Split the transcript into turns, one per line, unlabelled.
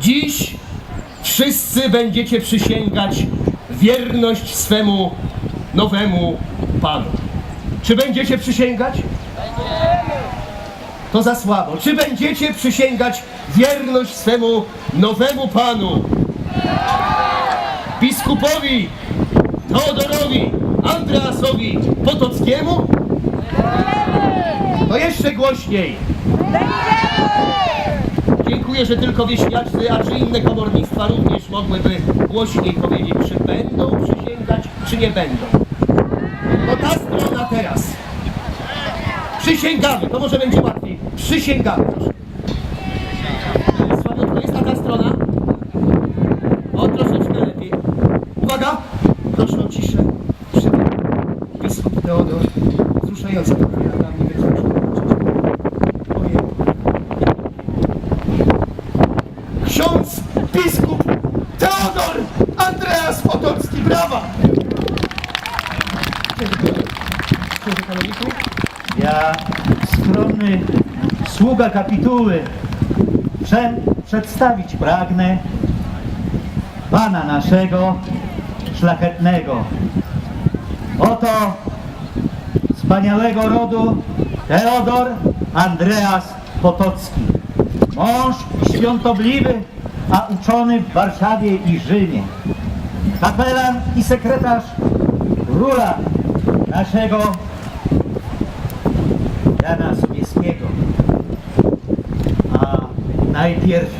Dziś wszyscy będziecie przysięgać wierność swemu nowemu Panu. Czy będziecie przysięgać? To za słabo. Czy będziecie przysięgać wierność swemu nowemu Panu? Biskupowi Teodorowi Andreasowi Potockiemu? To jeszcze głośniej. Dziękuję, że tylko wieśniacy, a czy inne komornictwa również mogłyby głośniej powiedzieć, czy będą przysięgać, czy nie będą. To ta strona teraz. Przysięgamy, to może będzie łatwiej. Przysięgamy. Sławiutko, jest ta ta strona? O, troszeczkę lepiej. Uwaga! Proszę o ciszę. Biskup Teodor. Wzruszająca to mnie. Teodor Andreas Potocki. Brawa!
Ja, skromny sługa kapituły, przed, przedstawić pragnę Pana naszego szlachetnego. Oto wspaniałego rodu Teodor Andreas Potocki. Mąż świątobliwy, a uczony w Warszawie i Rzymie. Kapelan i sekretarz króla naszego Jana Sobieskiego. A najpierw